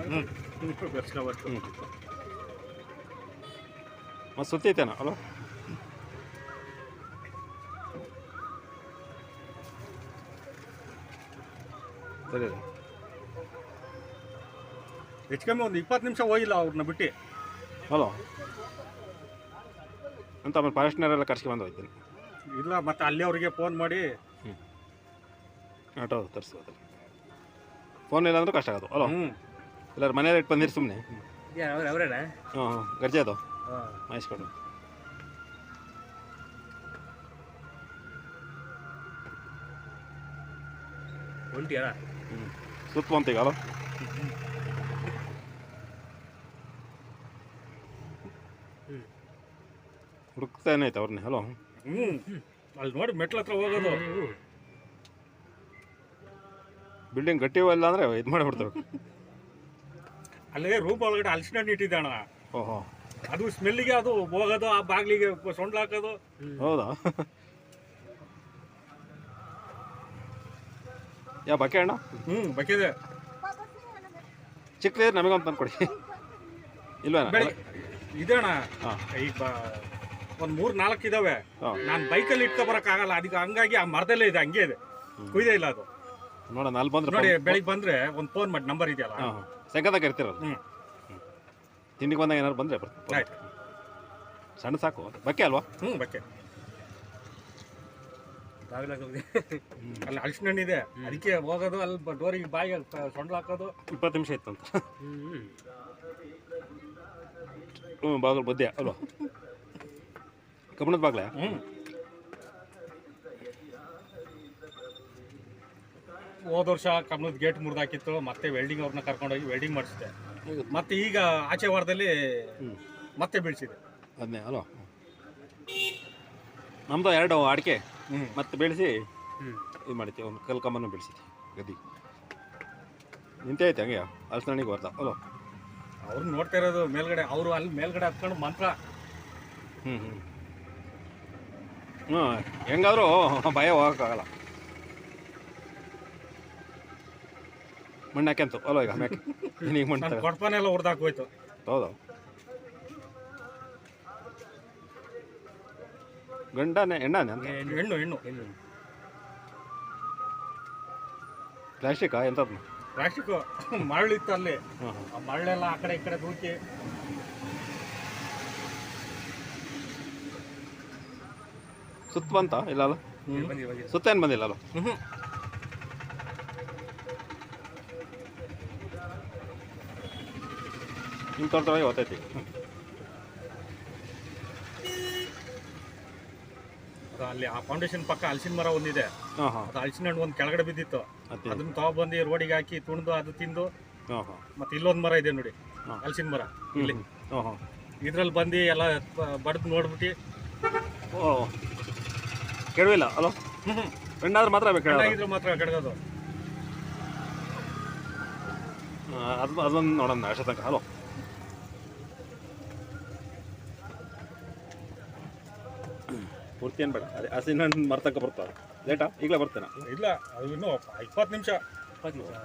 ಹ್ಞೂ ಮತ್ತು ಸುತ್ತೈತೇನೋ ಅಲೋ? ಸರಿ. ಹೆಚ್ಚು ಕಮ್ಮಿ ಒಂದು ಇಪ್ಪತ್ತು ನಿಮಿಷ ಹೋಗಿಲ್ಲ ಅವ್ರನ್ನ ಬಿಟ್ಟು. ಹಲೋ ಅಂತ ಆಮೇಲೆ ಫಾರೆಸ್ಟ್ನವರೆಲ್ಲ ಕರ್ಸ್ಕೊಂಡು ಹೋಗ್ತೀನಿ ಇಲ್ಲ ಮತ್ತೆ ಅಲ್ಲಿ ಅವರಿಗೆ ಫೋನ್ ಮಾಡಿ. ಆಟೋ ತರಿಸ್ಬೋದು ಫೋನ್ ಇಲ್ಲ ಅಂದ್ರೆ ಕಷ್ಟ ಆಗೋದು. ಅಲೋ? ಹ್ಞೂ ಎಲ್ಲರೂ ಮನೇಲಿ ಇಟ್ಟು ಬಂದಿರಿ ಸುಮ್ಮನೆ ಅವ್ರ ಅವ್ರೇನಾ? ಹಾಂ ಹಾಂ ಗರ್ಜೆ ಅದು. ಹಾಂ. ಮಹೇಶ್ ಕೊಡು ಒಂಟಿಯಲ್ಲ ಹ್ಞೂ ಸುತ್ತ ಬಂತೀಗ ಅಲೋ? ಹುಡುಕ್ತಾನೆ ಐತೆ ಅವ್ರನ್ನೇ ಹಲೋ? ಹ್ಞೂ ಅಲ್ಲಿ ನೋಡಿ ಮೆಟ್ಲ ಹತ್ರ ಹೋಗೋದು. ಬಿಲ್ಡಿಂಗ್ ಗಟ್ಟಿ ಇಲ್ಲ ಅಂದರೆ ಇದು ಮಾಡಿಬಿಡ್ತೇವೆ ಅಲ್ಲೇ ರೂಮ್ ಒಳಗಡೆ ಹಣ್ಣು ಇಟ್ಟಿದ್ದಾಣ. ಓಹೋ. ಅದು ಸ್ಮೆಲ್ಲಿಗೆ ಅದು ಹೋಗೋದು ಆ ಬಾಗಿಲಿಗೆ ಸೊಂಡ್ಲು ಹಾಕೋದು. ಹೌದಾ? ಯಾ ಬಕೆ ಅಣ್ಣ? ಹ್ಞೂ ಬಕೆದೆ ಚಿಕ್ಕದೇ ನಮಗೊಂದು ತಂದು ಕೊಡಿ ಇಲ್ವಾ ಇದಣ್ಣ ಈಗ ಒಂದು ಮೂರು ನಾಲ್ಕು ಇದಾವೆ. ನಾನು ಬೈಕಲ್ಲಿ ಇಟ್ಕೊ ಬರೋಕ್ಕಾಗಲ್ಲ ಅದಕ್ಕೆ ಹಂಗಾಗಿ ಆ ಮರದಲ್ಲೇ ಇದೆ ಹಂಗೆ ಇದೆ. ಕುಯ್ದೇ ಇಲ್ಲ ಅದು. ನೋಡೋಣ ಅಲ್ಲಿ ಬಂದ್ರೆ ನೋಡಿ ಬೆಳಿಗ್ಗೆ ಬಂದ್ರೆ ಒಂದು ಫೋನ್ ಮಾಡಿ ನಂಬರ್ ಇದೆಯಲ್ಲ? ಹಾಂ ಸೆಕಂದಾಗ ಹ್ಞೂ ತಿಂಡಿಗೆ ಬಂದಾಗ ಏನಾದ್ರು ಬಂದರೆ ಬರ್ತೀನಿ. ಆಯ್ತು. ಸಣ್ಣ ಸಾಕು. ಬಕ್ಕೆ ಅಲ್ವಾ? ಹ್ಞೂ ಬಕ್ಕೆ. ಅಲ್ಲಿ ಹಲಸಿನ ಹಣ್ಣು ಇದೆ. ಅದಕ್ಕೆ ಹೋಗೋದು ಅಲ್ಲಿ ಡೋರಿಗೆ ಬಾಯಿಗೆ ಸೊಂಡ್ಲು ಹಾಕೋದು. ಇಪ್ಪತ್ತು ನಿಮಿಷ ಇತ್ತಂತ ಹ್ಞೂ ಹ್ಞೂ ಬಾಗಿಲು ಬದ್ದೆ ಅಲ್ವಾ? ಕಬ್ಬಣದ ಬಾಗ್ಲೆ? ಹ್ಞೂ ಹೋದ ವರ್ಷ ಕಮಲದ ಗೇಟ್ ಮುರಿದಾಕಿತ್ತು ಮತ್ತೆ ವೆಲ್ಡಿಂಗ್ ಅವ್ರನ್ನ ಕರ್ಕೊಂಡೋಗಿ ವೆಲ್ಡಿಂಗ್ ಮಾಡಿಸಿದೆ ಮತ್ತೆ ಈಗ ಆಚೆ ವಾರದಲ್ಲಿ ಹ್ಞೂ ಮತ್ತೆ ಬೀಳಿಸಿದೆ. ಅದನ್ನೇ ಅಲೋ? ನಮ್ದು ಎರಡು ಅಡಿಕೆ. ಹ್ಞೂ ಮತ್ತೆ ಬೆಳೆಸಿ ಹ್ಞೂ ಇದು ಮಾಡ್ತೀವಿ ಒಂದು ಕಲ್ ಕಂಬನ ಬೆಳೆಸಿದ್ವಿ ಗದ್ದಿ. ನಿಂತೇ ಐತೆ ಹಂಗೆ? ಅಲ್ಸನಿಗೆ ಬರ್ತಾ ಅಲೋ? ಅವ್ರು ನೋಡ್ತಾ ಇರೋದು ಮೇಲ್ಗಡೆ ಅವರು ಅಲ್ಲಿ ಮೇಲ್ಗಡೆ ಹತ್ಕೊಂಡು ಮಂತ್ರ. ಹ್ಞೂ ಹ್ಞೂ ಹ್ಞೂ ಹೆಂಗಾದರೂ ಭಯ ಹೋಗೋಕ್ಕಾಗಲ್ಲ. ಮಣ್ಣು ಹಾಕ್ಯಂತು. ಅಲ್ವ ಈಗ ಮಣ್ಣು. ಕೊಡ್ಪಾನೆಲ್ಲ ಹೊಡೆದಾಕ್ ಹೋಯ್ತು ಹೌದಾ. ಗಂಡನೇ ಎಣ್ಣನೆ ಅಂತ? ಹೆಣ್ಣು ಹೆಣ್ಣು ಏನು ಪ್ಲಾಸ್ಟಿಕಾ? ಎಂಥದ್ದು ಪ್ಲಾಸ್ಟಿಕ್. ಮರಳಿತ್ತು ಅಲ್ಲಿ. ಆ ಮರಳೆಲ್ಲ ಆ ಕಡೆ ಈ ಕಡೆ ದೂಕಿ. ಸುತ್ತ ಬಂತ ಇಲ್ಲ ಅಲ್ಲ ಹ್ಮ್. ಬಂದಿದೆ ಬಂದಿದೆ. ಸುತ್ತ ಏನು ಬಂದಿಲ್ಲ ಅಲ್ಲ ಹ್ಮ್. ನಿಮ್ಮ ತೋಟದೊಳಗೆ ಗೊತ್ತೈತಿ ಅಲ್ಲಿ ಆ ಫೌಂಡೇಶನ್ ಪಕ್ಕ ಹಲಸಿನ ಮರ ಒಂದಿದೆ. ಹಾಂ ಹಾಂ. ಅದು ಹಲಸಿನ ಹಣ್ಣು ಒಂದು ಕೆಳಗಡೆ ಬಿದ್ದಿತ್ತು. ಅದನ್ನ ತಗೊಬಂದು ರೋಡಿಗೆ ಹಾಕಿ ತುಣಿದು ಅದು ತಿಂದು ಹಾಂ ಹಾಂ. ಮತ್ತೆ ಇಲ್ಲೊಂದು ಮರ ಇದೆ ನೋಡಿ. ಹಲಸಿನ ಮರ ಹ್ಞೂ ಇಲ್ಲಿ. ಹಾಂ ಹಾಂ. ಇದ್ರಲ್ಲಿ ಬಂದು ಎಲ್ಲ ಬಡ್ದು ನೋಡ್ಬಿಟ್ಟು ಓ ಕೆಡವಿಲ್ಲ ಅಲೋ? ಹೆಣ್ಣಾದ್ರೆ ಮಾತ್ರ. ಚೆನ್ನಾಗಿದ್ರೆ ಮಾತ್ರ ಕೆಡಗೋದು. ಅದು ಅದೊಂದು ನೋಡೋಣ ಅಷ್ಟೇ ತನಕ ಹಲೋ ಪೂರ್ತಿ ಏನು ಬೇಡ. ಅದೇ ಹಸಿನ ಮರ್ತಕ್ಕೆ ಬರ್ತಾವ. ಬರ್ತಾವೆ ಲೇಟಾ ಈಗಲೇ ಬರ್ತೇನೆ? ಇಲ್ಲ ಅದು ಇನ್ನೂ ಇಪ್ಪತ್ತು ನಿಮಿಷ. ಇಪ್ಪತ್ತು ನಿಮಿಷ.